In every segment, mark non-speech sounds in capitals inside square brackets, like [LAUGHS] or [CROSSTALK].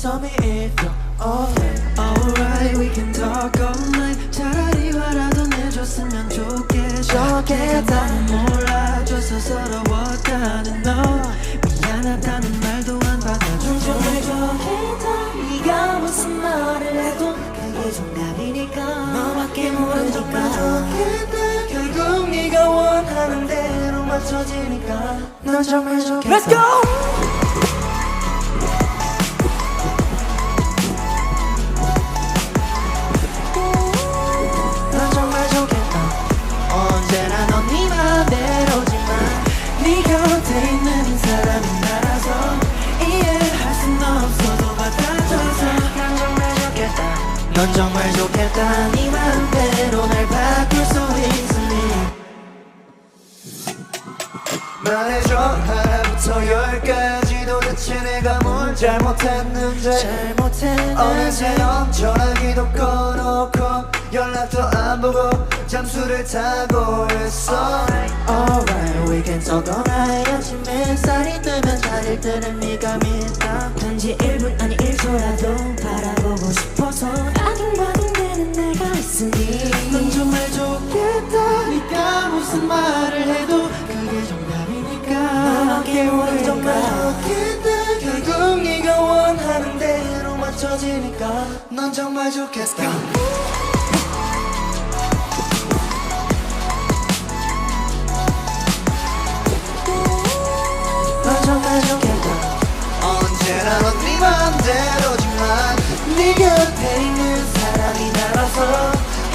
tell me if you're alright Alright. We can talk all night. 차라리 화라도 내줬으면 좋겠다. 너무 몰라줘서 서러웠다는 너. 미안하다는 말도 안 받아주고 정말 좋겠다 네가 무슨 말을 해도 그게 정답이니까. 너밖에 모르니까. 좋겠다. 결국 네가 원하는 대로 맞춰지니까. 넌 정말 좋겠다 Let's go! 넌 정말 좋겠다. 네 맘대로 날 바꿀 수 있으니. 말해줘. 하나부터 열까지 도대체 내가 뭘 잘못했는지. 잘못했는지. 어느새 넌 전화기도 꺼놓고 연락도 안 보고 잠수를 타고 있어. Alright we can talk all night. 아침 햇살이 뜨면 자리를 뜨는 네가 믿다 단지 1분 아니 1초라도 바라보고 싶어 있으니 넌 정말 좋겠다. 네가 무슨 말을 해도 그게 정답이니까. 너밖에 모르니까 정말 좋겠다. 결국 네가 원하는 대로 맞춰지니까 넌 정말 좋겠다. 넌 정말 좋겠다. 언제나 넌네 맘대로지만 네 곁에 있는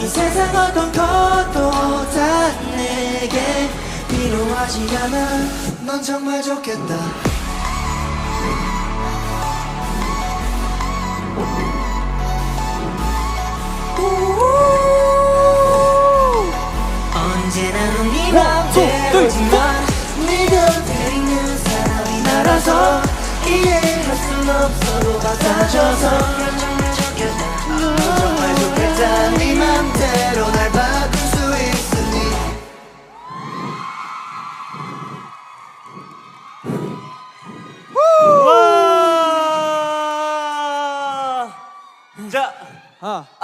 이 세상 어떤 것도 다 내게 필요하지 않아. 넌 정말 좋겠다. 언제나 넌네 맘대로 지만 네 곁에 있는 사람이 나라서 이해할 순 없어도 받아줘서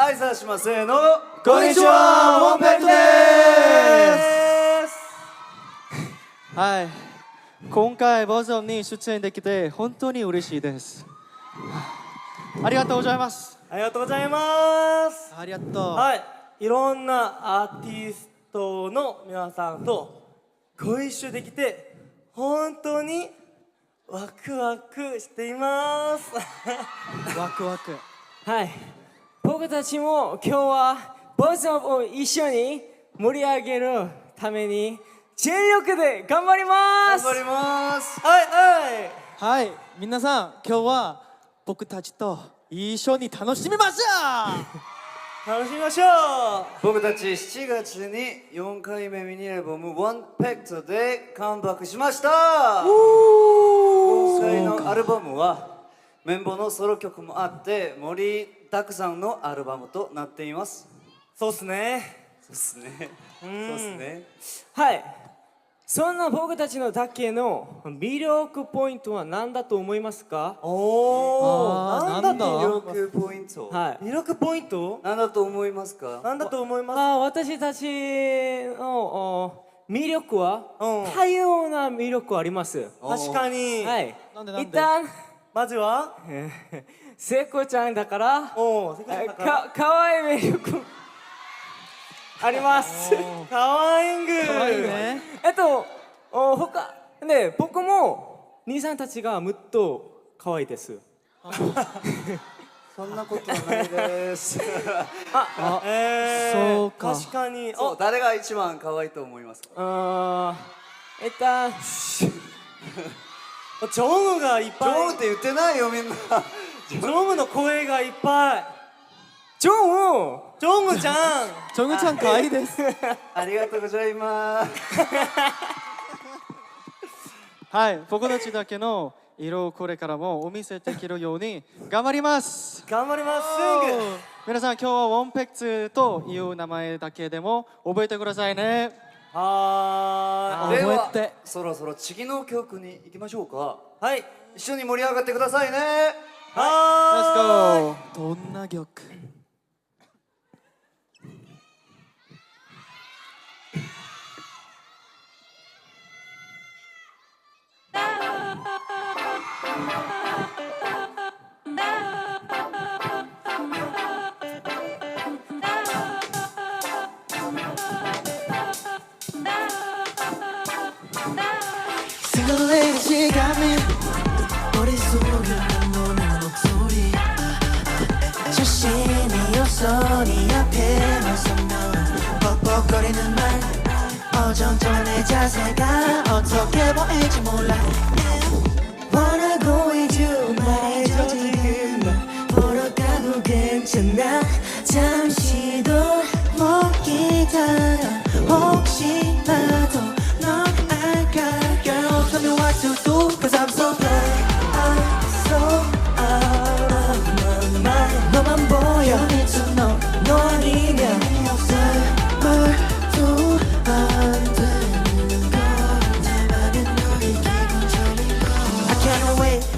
挨拶しますせーの。こんにちはモンペットです。[LAUGHS] はい。今回バージョンに出演できて本当に嬉しいです。ありがとうございます。ありがとうございます。ありがとう、はい、いろんなアーティストの皆さんとご一緒できて本当にワクワクしています。ワクワク。[LAUGHS] はい僕たちも今日はボイスオブを一緒に盛り上げるために全力で頑張ります頑張ります。はいはい。はい皆さん今日は僕たちと一緒に楽しみましょ [LAUGHS] 楽しみましょう。僕たち7月に4回目ミニアルバム「ONEPECT」でカムバックしました。今回のアルバムはメンバーのソロ曲もあって盛りだくさんのアルバムとなっています。そうっすね。そうっすね。そうっすね。はい。そんな僕たちのだけの魅力ポイントは何だと思いますか？おおなんだとなんだ思います魅力ポイント。はい。魅力ポイント？何だと思いますかなんだと思います？あ私たちのお魅力は？うん。多様な魅力あります。確かに、はい。なんでなんで？一旦まずは？聖子ちゃんだから？おおか可愛いい魅力あります。かわいんぐね。えっとお他ね僕も兄さんたちがむっと可愛いです。そんなことはないです。あ、え、そうか。確かに。そう誰が一番可愛いと思いますか？あえっとジョンムがいっぱい。ジョンウって言ってないよみんな。ジョンウの声がいっぱい。ジョンウジョンムちゃん。ジョンムちゃん可愛いです。[LAUGHS] ありがとうございます。はい僕たちだけの色をこれからもお見せできるように頑張ります。頑張ります。皆さん今日はワンペッツという名前だけでも覚えてくださいね。はではそろそろ次の曲に行きましょうか。はい。一緒に盛り上がってくださいね。は Let's go. どんな曲？ 자세가 어떻게 보일지 몰라. 원하고 있죠 말해줘 지금 보러 가도 괜찮아. 잠시도 못 기다려. 혹시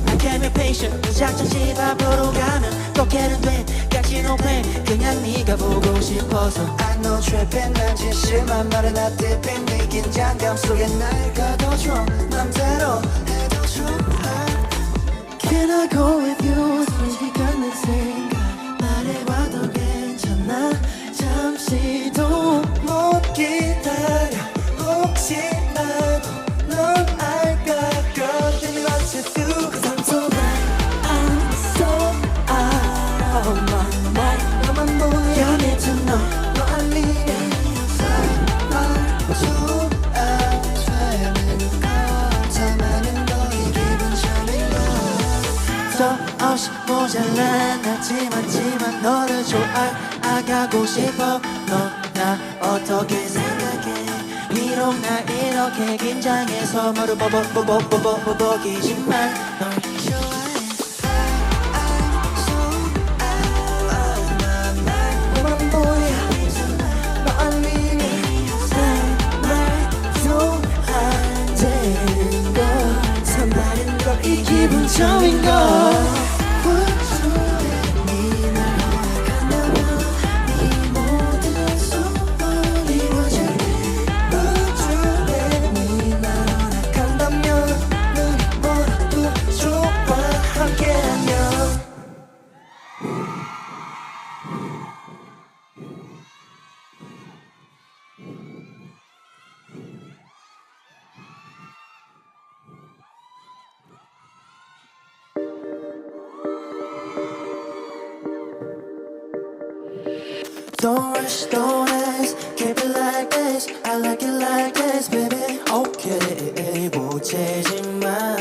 I can't be patient 작전 집 앞으로 가면 꺾게는 돼. 같이 no plan. 그냥 네가 보고 싶어서. I know tripping 난 진실만 말해. 나 tipping 네 긴장감 속에 날 가둬줘. 맘대로 해도 좋아 Can I go with you? 솔직히 내 생각. 말해봐도 괜찮아? 잠시도 못 기다려. 혹시라도 넌 모자란 하지만 지만 너를 좋아가고 싶어 너 나 어떻게 생각해 비록 나 이렇게 긴장해서 뭐를 뻐뻐뻐뻐뻐뻐뻐기지만 널 좋아해 I'm mind 너만 Okay, 보채지마.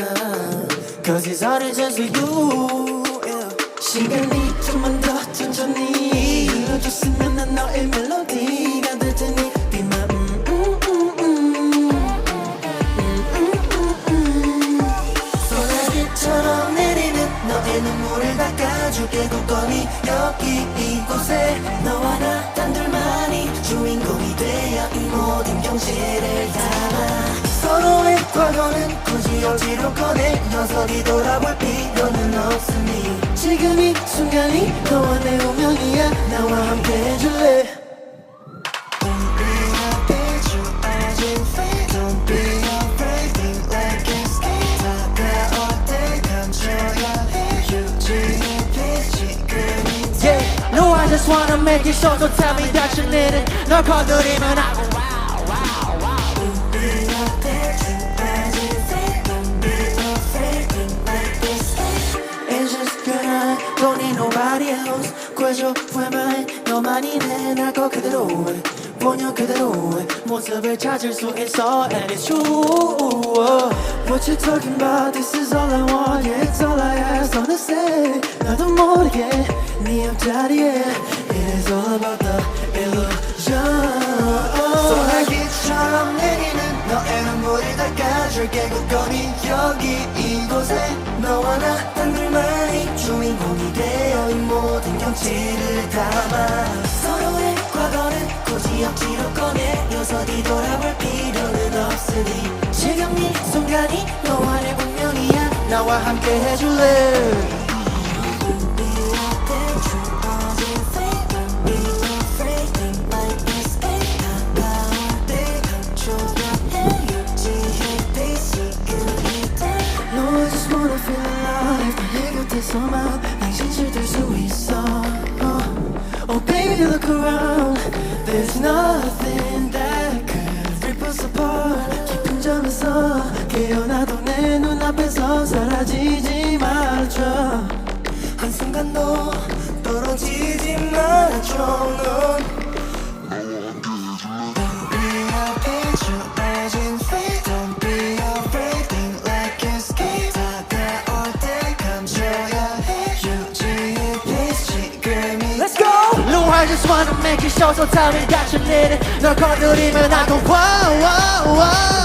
Cause it's all just for you. Yeah. 시간이 좀만 더 천천히 흘러줬으면 굳이 억지로 꺼내 녀석이 돌아볼 필요는 없으니 지금 이 순간이 너와 내 운명이야 나와 함께 해줄래 우리 앞에 주어진 fate Don't be afraid Think like it's 다가올 때 감춰야 해 유지의 빛이 그리 Yeah, no I just wanna make it so So tell me that you need it 널 건드리면 I go am I 너만이 내날거 그대로 본연 그대로 모습을 찾을 수 있어 And it's true What you talking about This is all I want Yeah it's all I ask 어느새 나도 모르게 네 옆자리에 It is all about the illusion 소나기처럼 내리는 너의 눈물을 닦아줄게 굳건히 여기 이곳에 너와 나 단둘만이 주인공이 되어 이 모든 경치를 담아 서로의 과거는 굳이 억지로 꺼내려서 뒤돌아볼 필요는 없으니 지금 이 순간이 너와 내 운명이야. 나와 함께 해줄래? No, I just around There's nothing that could rip us apart 깊은 잠에서 깨어나도 내 눈앞에서 사라지지 말아줘 한순간도 떨어지지 말아줘 넌 I just wanna make it show so tell me that you need it 널 건드리면 I go wow wow wow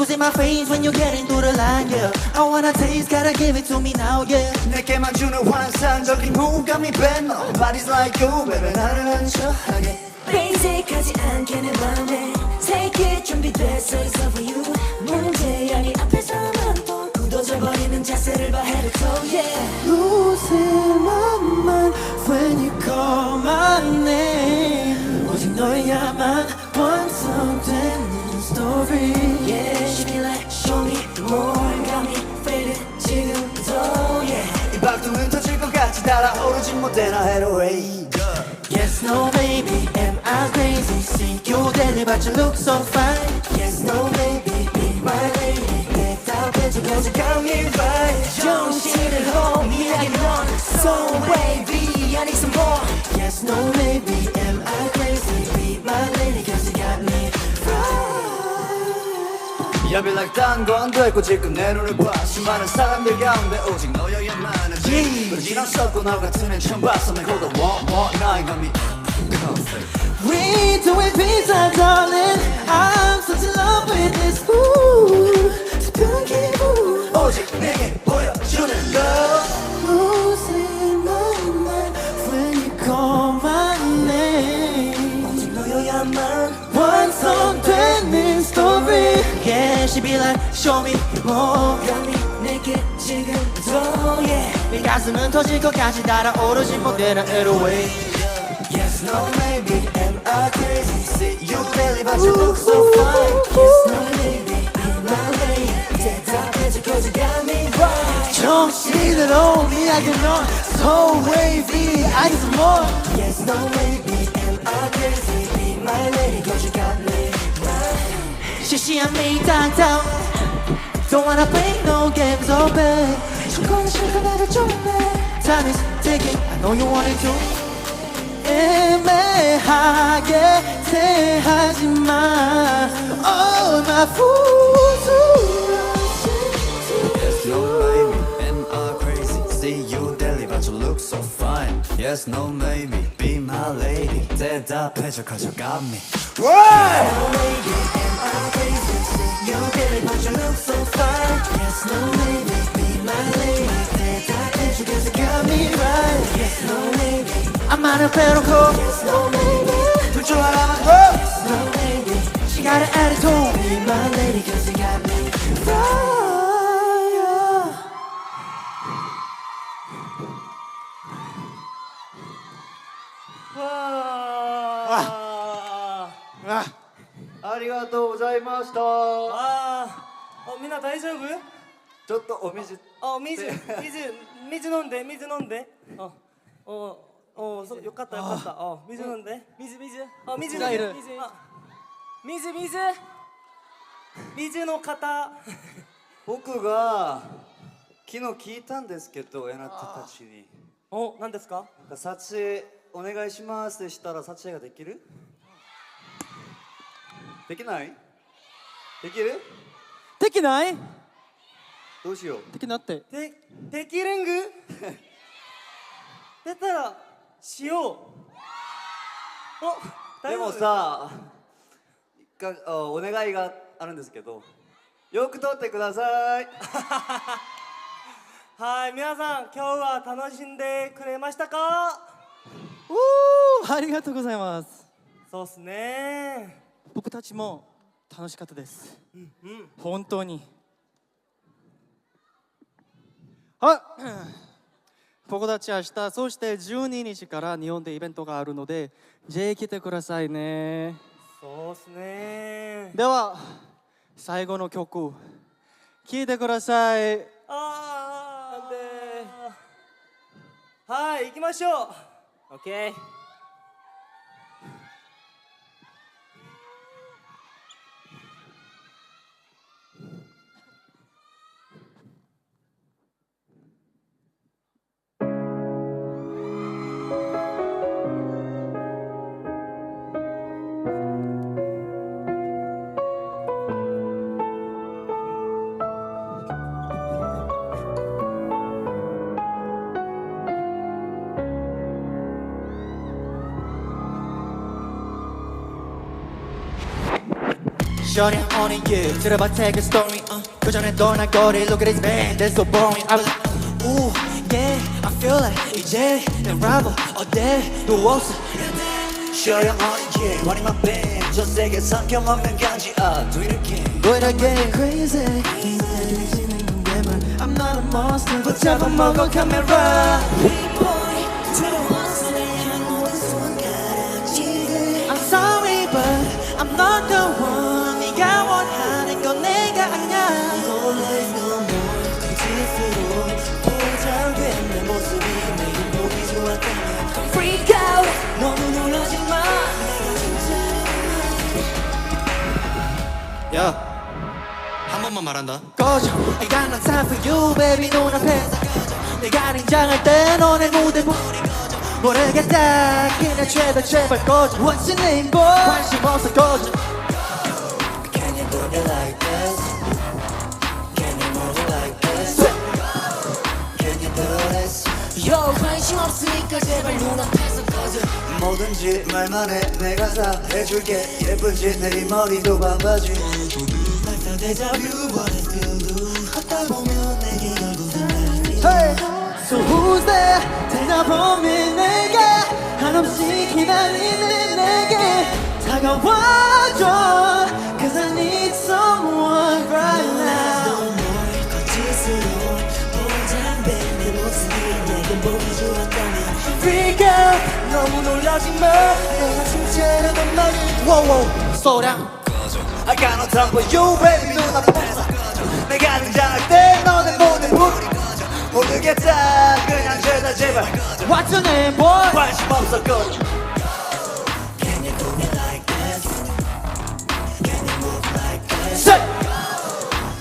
Losing my face when you're getting through the line, yeah. I wanna taste, gotta give it to me now, yeah. 내게만 주는 환상적인 호감이 밴너 Body's like you, baby 나를 안쳐하게 베이직하지 않게 내 맘에 Take it 준비됐어 it's all for you 문제 아니 앞에서만 또 굳어져버리는 자세를 봐 head to toe yeah Losing my mind when you call my name 오직 너야만 완성되는 story Yeah she be like show me more got me faded 지금도 yeah 이 박동은 터질 것 같이 달아오르지 못해 나 해로해 Yes, no, baby, am I crazy? See you daily, but you look so fine. Yes, no, baby, be my lady. 대답해줘, cause you got me right. 정신을 혼미하게 넌 so wavy. I need some more. Yes, no, baby, am I crazy? 야비 like 딴건 됐고 지금 내 눈을 봐 수많은 사람들 가운데 오직 너여야만 하지 그지랑 썩고 너 같은 애 처음 봤어 내 고도 one more night got me We doing pizza, darling. I'm such in show me more. 감히 내게 지금도 yeah. 내 가슴은 터질 것까지 달아오르지 못해는 애로해. Yes no maybe am I crazy See you daily but you look so fine Yes, no, maybe, be my lady. 대답해줘, cause you got me right. 정신을 혼미하게 넌 so wavy. I need some more. Yes, no, maybe, am I crazy? Be my lady, cause you got me right. 시시한 me down down. Don't wanna play no games, oh babe. 조건 실컷 나를 좀해. Time is ticking, I know you want it too. 애매하게 대하지 마 Oh my Yes no maybe am I crazy See you daily but you look so fine Yes no maybe be my lady 대답해줘 cause you got me ありがとうございました。みんな大丈夫？ちょっとお水。あ水水水飲んで水飲んで。あおおそよかったよかった。あ水飲んで。水水。あ水がいる水。あ水水。水の方。僕が昨日聞いたんですけどエナタたちに。お何ですか？撮影お願いしますでしたら撮影ができる？できない？できる？できない？どうしよう。できなってでできるんぐ？[LAUGHS] 出たらしよう。お大でもさがあお願いがあるんですけどよく撮ってください。[LAUGHS] はい皆さん今日は楽しんでくれましたか？おーありがとうございます。そうっすね。僕たちも楽しかったです。うん。本当にあ僕たち明日そして12日から日本でイベントがあるのでぜひ来てくださいね。そうっすね。では最後の曲聴いてください。あー。はい行きましょう。オ Shorty, I'm on you 들어봐 take a story uh. 그 전에 떠나거리 Look at this man That's so boring I'm like Ooh yeah I feel like 이제 내 rival 어때도 없어 Shorty, I'm on you Running my band 전 세계 삼켜먹는 간지 I do it again Do it again Crazy I'm not a monster But 잡아먹어 카메라 I'm sorry but I'm not the one one. 야, 한 번만 말한다. 꺼져 I got no time for you baby 눈앞에서 꺼져 내가 긴장할 때 너네 무대 보니 꺼져 모르겠다 그냥 제발 제발 꺼져 What's your name boy 관심 없어 꺼져 Can you do it like this? Can you move it like this? Can you do this? Yo 관심 없으니까 제발 눈앞에서 꺼져 뭐든지 말만 해 내가 다 해줄게 예쁜지 내이 머리도 반바지 다 데자뷰 what feel do 하다 보면 내게 결국은 Hey, so who's there? 대답없는 내가 한없이 기다리는 내게 다가와줘 Cause I need someone right now 거짓으로 포장된 내 모습이 내게 보기 좋았다면 Freak out 너무 놀라지 마 내가 진짜라던 말을 Wow wow slow down I got no time for you baby 눈앞에서 꺼져 내가 등장할 때 너네 모든 불이 꺼져 모르겠다 그냥 제발 제발 What's your name boy 관심 없어 꺼져 Can you do me like this? Can you move like this? Say!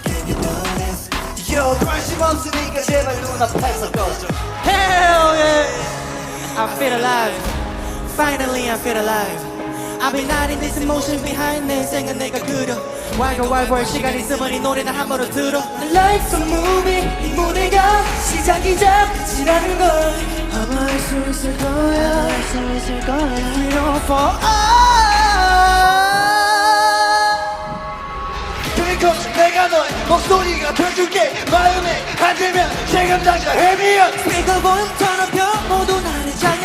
Can you do this? Yo 관심 없으니까 제발 눈앞에서 꺼져 Hell yeah I feel alive Finally I feel alive I've been hiding this emotion behind 내 생각 내가 그려. 왈가왈부할 시간 있으면 이 노래나 한 번로 들어. Life's a movie. 이 무대가 시작이자 끝이라는 걸. 아마 알수 있을 거야. 알수 있을 거야. We don't fall 그리고 내가 너의 목소리가 돼줄게. 마음에 안 들면 지금 당장 헤비야 스피커 볼륨 터놓여 모두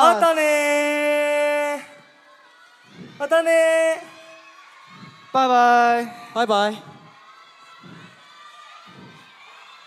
またねまたねバイバイ。バイバイ。